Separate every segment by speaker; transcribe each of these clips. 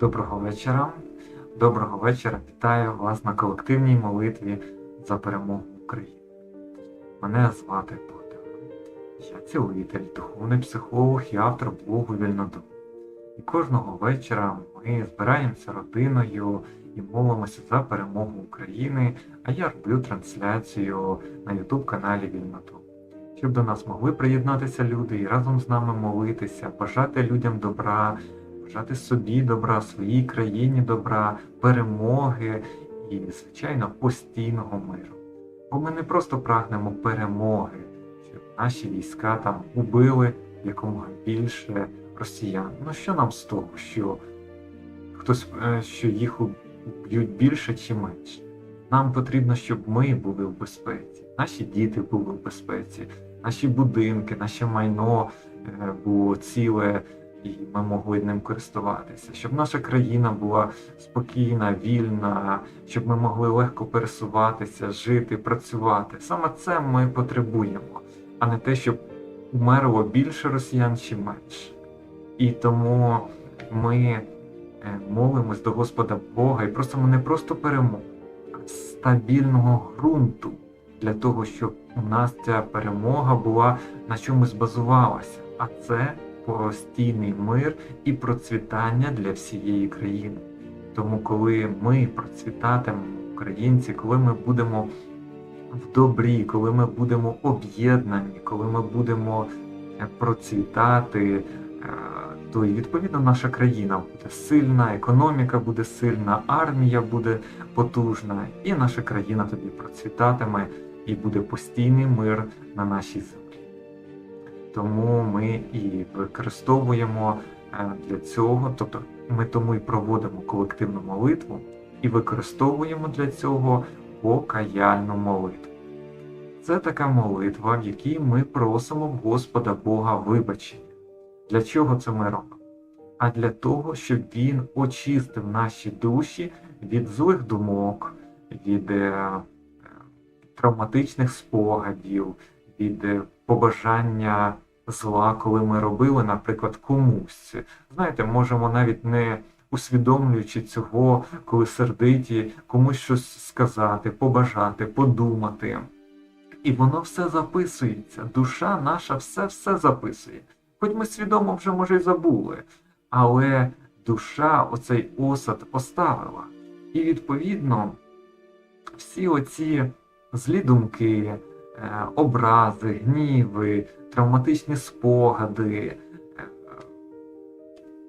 Speaker 1: Доброго вечора. Доброго вечора. Вітаю вас на колективній молитві за перемогу України. Мене звати Богдан. Я цілитель, духовний психолог і автор блогу Вільнодум. І кожного вечора ми збираємося родиною і молимося за перемогу України, а я роблю трансляцію на YouTube каналі Вільнодум. Щоб до нас могли приєднатися люди і разом з нами молитися, бажати людям добра, бажати собі добра, своїй країні добра, перемоги і, звичайно, постійного миру. Бо ми не просто прагнемо перемоги, щоб наші війська там убили якомога більше росіян. Ну що нам з того, що хтось е, що їх уб'ють більше чи менше? Нам потрібно, щоб ми були в безпеці, наші діти були в безпеці, наші будинки, наше майно е, було ціле і ми могли ним користуватися, щоб наша країна була спокійна, вільна, щоб ми могли легко пересуватися, жити, працювати. Саме це ми потребуємо, а не те, щоб умерло більше росіян чи менше. І тому ми е, молимось до Господа Бога і просимо не просто перемоги, а стабільного ґрунту для того, щоб у нас ця перемога була на чомусь базувалася. А це постійний мир і процвітання для всієї країни. Тому, коли ми процвітатимемо, українці, коли ми будемо в добрі, коли ми будемо об'єднані, коли ми будемо е, процвітати, е, то і відповідно наша країна буде сильна, економіка буде сильна, армія буде потужна, і наша країна тоді процвітатиме і буде постійний мир на нашій землі. Тому ми і використовуємо е, для цього, тобто ми тому і проводимо колективну молитву і використовуємо для цього покаяльну молитву. Це така молитва, в якій ми просимо Господа Бога вибачення. Для чого це ми робимо? А для того, щоб Він очистив наші душі від злих думок, від е, травматичних спогадів, від е, побажання зла, коли ми робили, наприклад, комусь. Знаєте, можемо навіть не усвідомлюючи цього, коли сердиті, комусь щось сказати, побажати, подумати. І воно все записується. Душа наша все-все записує. Хоч ми свідомо вже, може, й забули, але душа оцей осад поставила. І відповідно всі оці злі думки, образи, гніви, травматичні спогади е,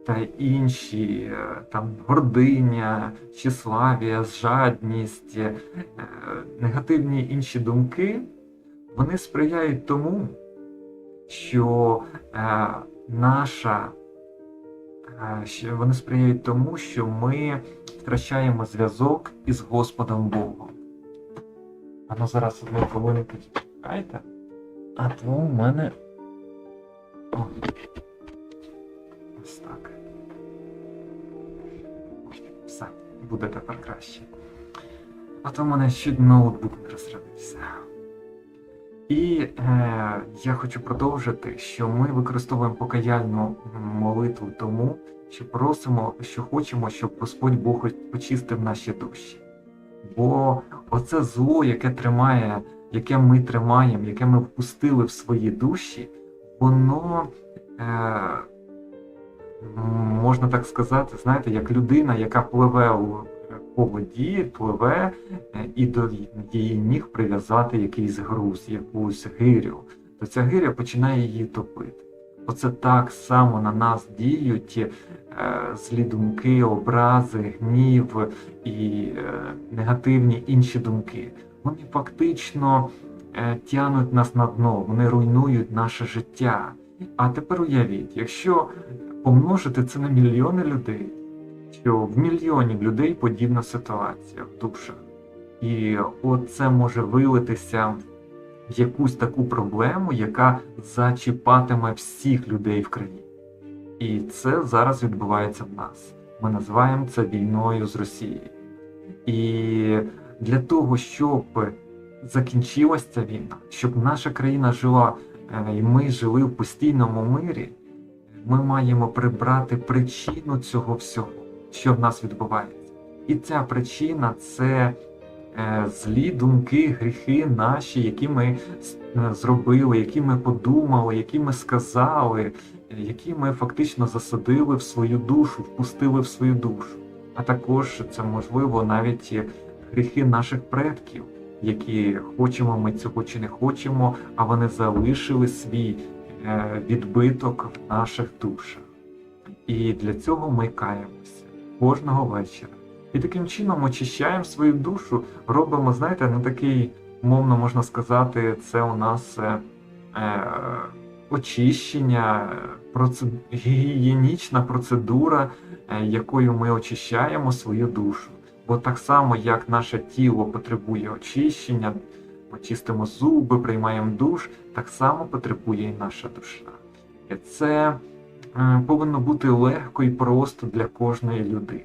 Speaker 1: та інші, е, там гординя, тщеславія, жадність, е, негативні інші думки, вони сприяють тому, що е, наша е, вони сприяють тому, що ми втрачаємо зв'язок із Господом Богом. А ну зараз одну хвилинку чекайте. А то у мене. О. Ось так. Все, буде тепер краще. А то в мене ще ноутбук не розрядився. І е, я хочу продовжити, що ми використовуємо покаяльну молитву тому, що просимо, що хочемо, щоб Господь Бог очистив наші душі. Бо оце зло, яке тримає, яке ми тримаємо, яке ми впустили в свої душі, воно е, можна так сказати, знаєте, як людина, яка пливе у, по воді, пливе е, і до її ніг прив'язати якийсь груз, якусь гирю, то ця гиря починає її топити. Оце так само на нас діють е, злі думки, образи, гнів і е, негативні інші думки. Вони фактично е, тянуть нас на дно, вони руйнують наше життя. А тепер уявіть, якщо помножити це на мільйони людей, що в мільйонів людей подібна ситуація в душах. І оце може вилитися якусь таку проблему, яка зачіпатиме всіх людей в країні. І це зараз відбувається в нас. Ми називаємо це війною з Росією. І для того, щоб закінчилася ця війна, щоб наша країна жила е, і ми жили в постійному мирі, ми маємо прибрати причину цього всього. що в нас відбувається. І ця причина це злі думки, гріхи наші, які ми е, зробили, які ми подумали, які ми сказали, е, які ми фактично засадили в свою душу, впустили в свою душу. А також це можливо навіть е, гріхи наших предків, які хочемо ми цього чи не хочемо, а вони залишили свій е, відбиток в наших душах. І для цього ми каємося кожного вечора. І таким чином очищаємо свою душу, робимо, знаєте, не такий, мовно можна сказати, це у нас е, е, очищення, проце- гігієнічна процедура, е, якою ми очищаємо свою душу. Бо так само, як наше тіло потребує очищення, ми чистимо зуби, приймаємо душ, так само потребує і наша душа. І це е, повинно бути легко і просто для кожної людини.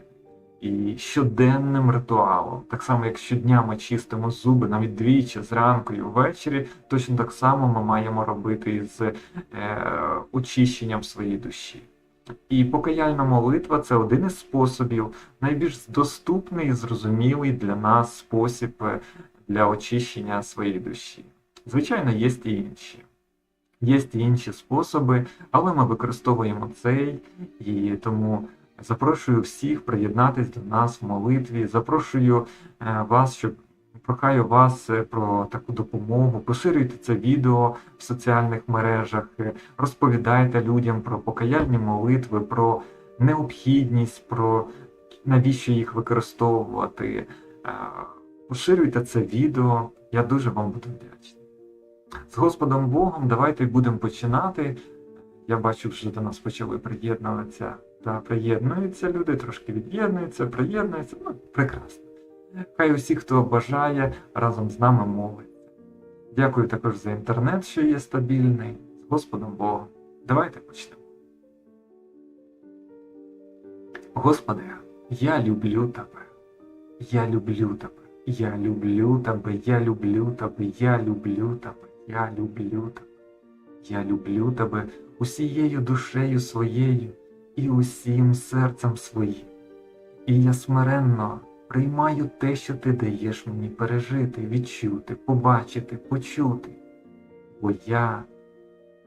Speaker 1: І щоденним ритуалом, так само як щодня ми чистимо зуби, навіть двічі зранку і ввечері, точно так само ми маємо робити із е, очищенням своєї душі. І покаяльна молитва це один із способів, найбільш доступний і зрозумілий для нас спосіб е, для очищення своєї душі. Звичайно, є і інші. Є інші способи, але ми використовуємо цей, і тому запрошую всіх приєднатись до нас в молитві. Запрошую е, вас, щоб прохаю вас е, про таку допомогу. Поширюйте це відео в соціальних мережах, е, розповідайте людям про покаяльні молитви, про необхідність, про навіщо їх використовувати. Поширюйте це відео, я дуже вам буду вдячний. З Господом Богом давайте будемо починати. Я бачу, вже до нас почали приєднуватися та приєднуються люди, трошки від'єднуються, приєднуються. Ну, прекрасно. Хай усі, хто бажає, разом з нами молиться. Дякую також за інтернет, що є стабільний. З Господом Богом. Давайте почнемо. Господи, я люблю Тебе. Я люблю Тебе. Я люблю Тебе. Я люблю Тебе. Я люблю Тебе. Я люблю Тебе. Я люблю Тебе усією душею своєю і усім серцем своїм. І я смиренно приймаю те, що ти даєш мені пережити, відчути, побачити, почути, бо я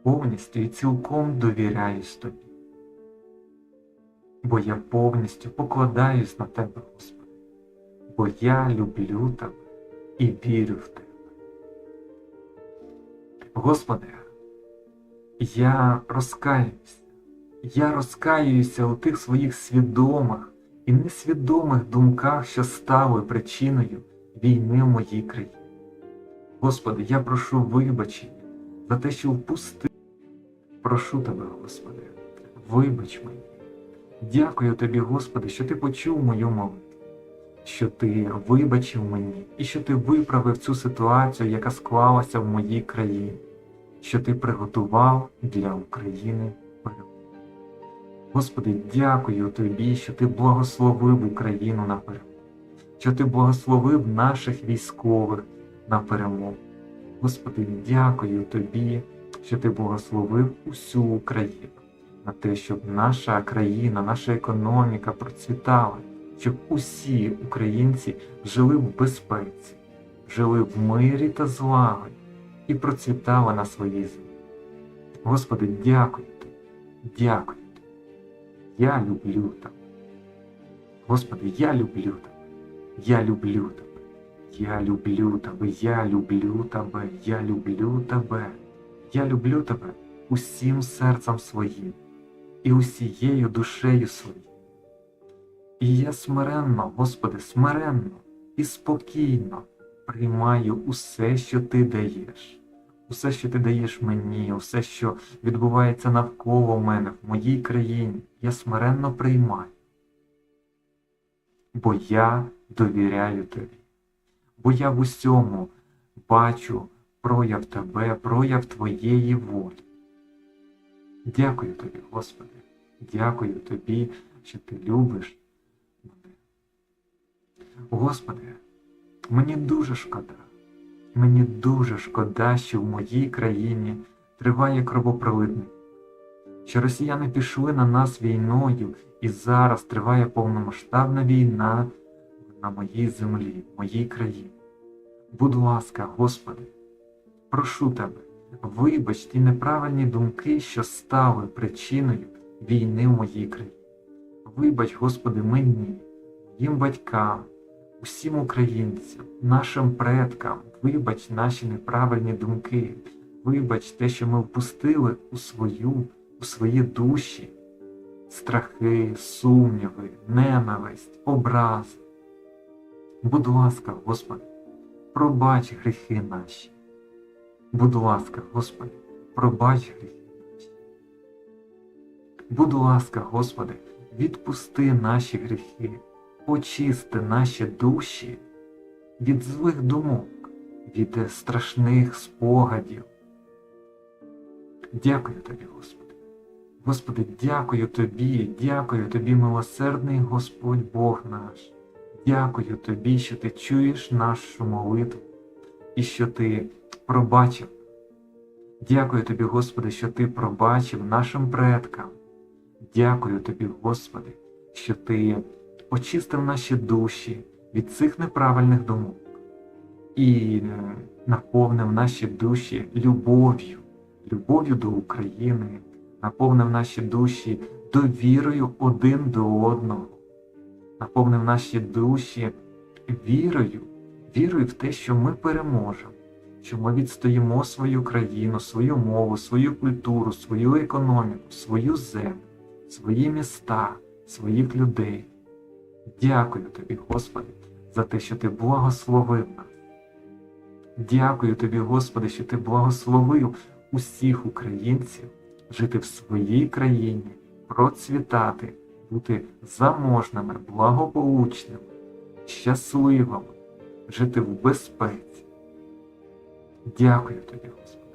Speaker 1: повністю і цілком довіряюсь тобі. Бо я повністю покладаюсь на тебе, Господи, бо я люблю тебе і вірю в тебе. Господи, я розкаюся. Я розкаююся у тих своїх свідомих і несвідомих думках, що стали причиною війни в моїй країні. Господи, я прошу вибачення за те, що впустив. Прошу Тебе, Господи, вибач мені. Дякую Тобі, Господи, що Ти почув мою молитву, що Ти вибачив мені і що Ти виправив цю ситуацію, яка склалася в моїй країні, що Ти приготував для України перемогу. Господи, дякую Тобі, що Ти благословив Україну на перемогу, що Ти благословив наших військових на перемогу. Господи, дякую Тобі, що Ти благословив усю Україну на те, щоб наша країна, наша економіка процвітала, щоб усі українці жили в безпеці, жили в мирі та злагоді і процвітали на своїй землі. Господи, дякую Тобі, дякую. Я люблю Тебе. Господи, я люблю Тебе. Я люблю Тебе. Я люблю Тебе, я люблю Тебе, я люблю Тебе. Я люблю Тебе усім серцем своїм і усією душею своєю. І я смиренно, Господи, смиренно і спокійно приймаю усе, що Ти даєш, усе, що Ти даєш мені, усе, що відбувається навколо мене, в моїй країні, я смиренно приймаю. Бо я довіряю Тобі, бо я в усьому бачу прояв Тебе, прояв Твоєї волі. Дякую тобі, Господи, дякую тобі, що ти любиш мене. Господи, мені дуже шкода, мені дуже шкода, що в моїй країні триває кровопролитний. що росіяни пішли на нас війною, і зараз триває повномасштабна війна на моїй землі, в моїй країні. Будь ласка, Господи, прошу Тебе, вибач ті неправильні думки, що стали причиною війни в моїй країні. Вибач, Господи, мені, моїм батькам, усім українцям, нашим предкам, вибач наші неправильні думки, вибач те, що ми впустили у свою, у свої душі, страхи, сумніви, ненависть, образи. Будь ласка, Господи, пробач гріхи наші. Будь ласка, Господи, пробач гріхи наші. Будь ласка, Господи, відпусти наші гріхи, очисти наші душі від злих думок, від страшних спогадів. Дякую Тобі, Господи. Господи, дякую Тобі, дякую Тобі, милосердний Господь Бог наш. Дякую Тобі, що Ти чуєш нашу молитву і що Ти пробачив. Дякую Тобі, Господи, що Ти пробачив нашим предкам. Дякую Тобі, Господи, що Ти очистив наші душі від цих неправильних думок і е, наповнив наші душі любов'ю, любов'ю до України, наповнив наші душі довірою один до одного, наповнив наші душі вірою, вірою в те, що ми переможемо, що ми відстоїмо свою країну, свою мову, свою культуру, свою економіку, свою землю, свої міста, своїх людей. Дякую тобі, Господи, за те, що ти благословив нас. Дякую тобі, Господи, що ти благословив усіх українців жити в своїй країні, процвітати, бути заможними, благополучними, щасливими, жити в безпеці. Дякую тобі, Господи.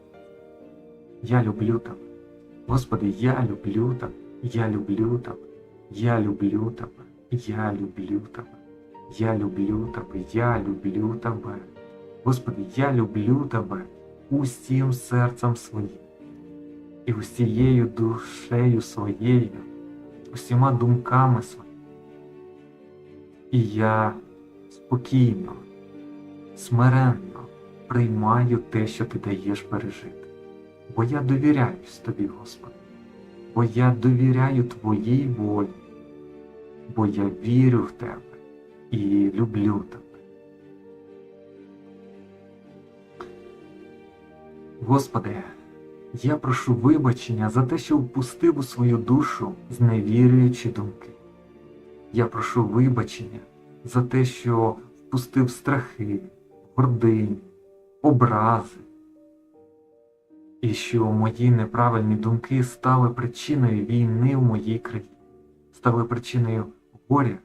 Speaker 1: Я люблю тебе. Господи, я люблю тебе, я люблю тебе, я люблю тебе, я люблю тебе, я люблю тебе, я люблю тебе. Господи, я люблю тебе усім серцем своїм і усією душею своєю, усіма думками своїми. І я спокійно, смиренно приймаю те, що ти даєш пережити. Бо я довіряюсь тобі, Господи, бо я довіряю Твоїй волі, бо я вірю в Тебе і люблю Тебе. Господи, я прошу вибачення за те, що впустив у свою душу зневірюючі думки. Я прошу вибачення за те, що впустив страхи, гординю, образи, і що мої неправильні думки стали причиною війни в моїй країні, стали причиною горя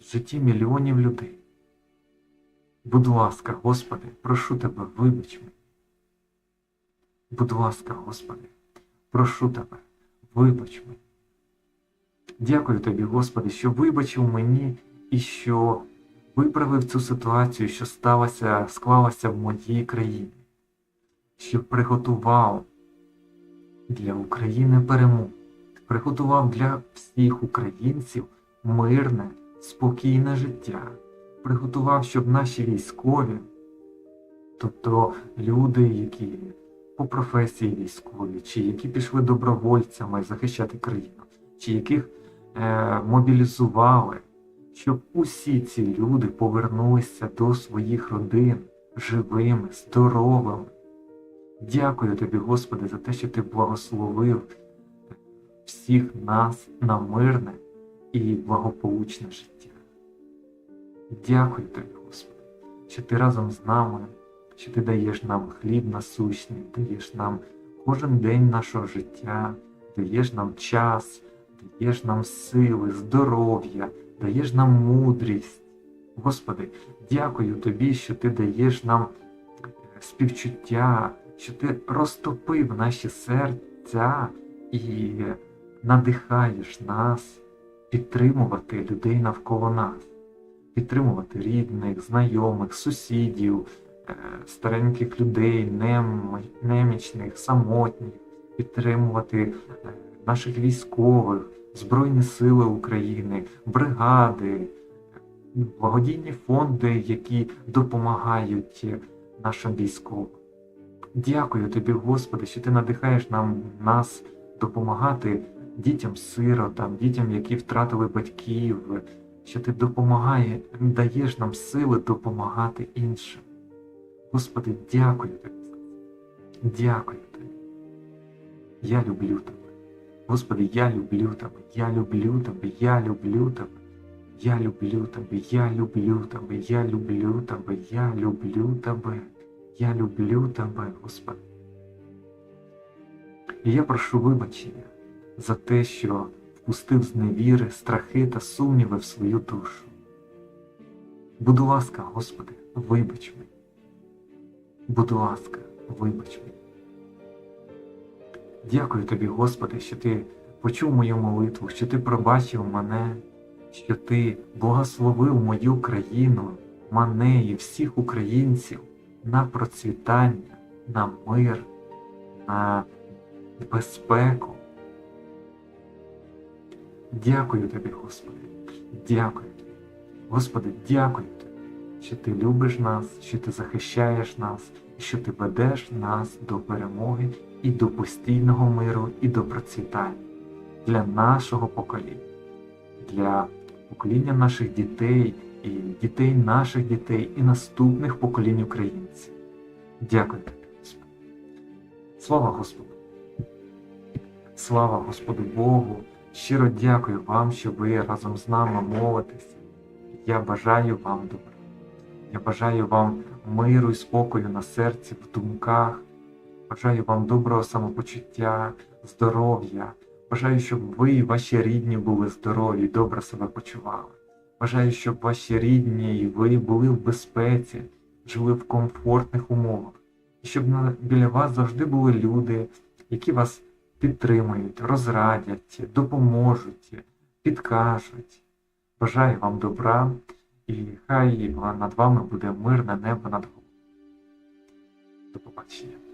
Speaker 1: в житті мільйонів людей. Будь ласка, Господи, прошу Тебе, вибач мене. Будь ласка, Господи, прошу Тебе, вибач мені. Дякую Тобі, Господи, що вибачив мені і що виправив цю ситуацію, що сталася, склалася в моїй країні, що приготував для України перемогу, приготував для всіх українців мирне, спокійне життя, приготував, щоб наші військові, тобто люди, які по професії військові, чи які пішли добровольцями захищати країну, чи яких е, мобілізували, щоб усі ці люди повернулися до своїх родин живими, здоровими. Дякую тобі, Господи, за те, що ти благословив всіх нас на мирне і благополучне життя. Дякую тобі, Господи, що ти разом з нами що ти даєш нам хліб насущний, даєш нам кожен день нашого життя, даєш нам час, даєш нам сили, здоров'я, даєш нам мудрість. Господи, дякую Тобі, що Ти даєш нам співчуття, що Ти розтопив наші серця і надихаєш нас підтримувати людей навколо нас, підтримувати рідних, знайомих, сусідів, Е, стареньких людей, немічних, самотніх, підтримувати е, наших військових, Збройні Сили України, бригади, благодійні фонди, які допомагають нашим військовим. Дякую тобі, Господи, що ти надихаєш нам нас допомагати дітям-сиротам, дітям, які втратили батьків, що ти допомагає, даєш нам сили допомагати іншим. Господи, дякую тобі. Дякую тобі. Я люблю тебе. Господи, я люблю тебе, я люблю тебе, я люблю тебе. Я люблю тебе, я люблю тебе, я люблю тебе, я люблю тебе, я люблю тебе, Господи. І я прошу вибачення за те, що впустив з невіри, страхи та сумніви в свою душу. Будь ласка, Господи, вибач мені. Будь ласка, вибач мені. Дякую тобі, Господи, що ти почув мою молитву, що ти пробачив мене, що ти благословив мою країну, мене і всіх українців на процвітання, на мир, на безпеку. Дякую тобі, Господи, дякую тобі. Господи, дякую тобі, що ти любиш нас, що ти захищаєш нас, що ти ведеш нас до перемоги і до постійного миру, і до процвітання для нашого покоління, для покоління наших дітей і дітей наших дітей, і наступних поколінь українців. Дякую тобі, Господи. Слава Господу! Слава Господу Богу! Щиро дякую вам, що ви разом з нами молитеся. Я бажаю вам добра. Я бажаю вам миру і спокою на серці, в думках. Бажаю вам доброго самопочуття, здоров'я. Бажаю, щоб ви і ваші рідні були здорові добре себе почували. Бажаю, щоб ваші рідні і ви були в безпеці, жили в комфортних умовах. І щоб біля вас завжди були люди, які вас підтримують, розрадять, допоможуть, підкажуть. Бажаю вам добра і хай над вами буде мирне небо над головою. До побачення.